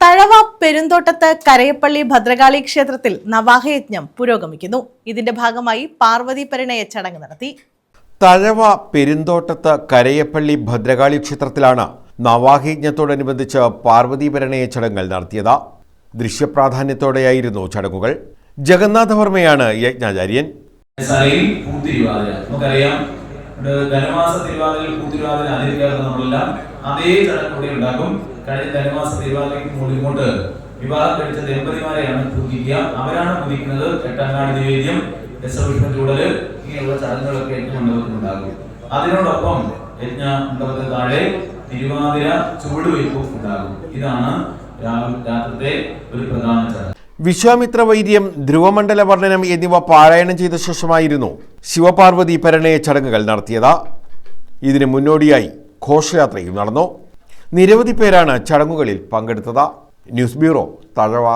തഴവ പെരുന്തോട്ടത്ത് കരയപ്പള്ളി ഭദ്രകാളി ക്ഷേത്രത്തിൽ നവാഹയജ്ഞം പുരോഗമിക്കുന്നു. ഇതിന്റെ ഭാഗമായി പാർവതി പരിണയ ചടങ്ങ് നടത്തി. തഴവ പെരുന്തോട്ടത്ത് കരയപ്പള്ളി ഭദ്രകാളി ക്ഷേത്രത്തിലാണ് നവാഹയജ്ഞത്തോടനുബന്ധിച്ച് പാർവതി പരിണയ ചടങ്ങുകൾ നടത്തിയത്. ദൃശ്യപ്രാധാന്യത്തോടെയായിരുന്നു ചടങ്ങുകൾ. ജഗന്നാഥവർമ്മയാണ് യജ്ഞാചാര്യൻ. നമുക്കറിയാം ധനുമാസ തിരുവാതിരയിൽ പൂത്തിരുവാതിര ആചരിക്കാറുണ്ട് നമ്മളെല്ലാം. അതേ കൂടി ഉണ്ടാക്കും. കഴിഞ്ഞ ധനമാസ തിരുവാതിരയ്ക്ക് മുകളിങ്ങോട്ട് വിവാഹം കഴിച്ച ദമ്പതിമാരെയാണ് പൂജിക്കുക. അവരാണ് പൂജിക്കുന്നത് എട്ടാങ്ങാടി നിവേദ്യം ദശവിഷ്ണു ചൂടൽ ഇങ്ങനെയുള്ള ചടങ്ങുകളൊക്കെ ഉണ്ടാകും. അതിനോടൊപ്പം യജ്ഞ മണ്ഡപത്തിന് താഴെ തിരുവാതിര ചുവടുവയ്പ്പും ഉണ്ടാകും. ഇതാണ് രാത്രിത്തെ ഒരു പ്രധാന ചടങ്ങ്. വിശ്വാമിത്ര വൈദ്യം ധ്രുവമണ്ഡല വർണനം എന്നിവ പാരായണം ചെയ്ത ശേഷമായിരുന്നു ശിവപാർവതി പരണയ ചടങ്ങുകൾ നടത്തിയത്. ഇതിന് മുന്നോടിയായി ഘോഷയാത്രയും നടന്നു. നിരവധി പേരാണ് ചടങ്ങുകളിൽ പങ്കെടുത്തത്. News bureau Thazhava.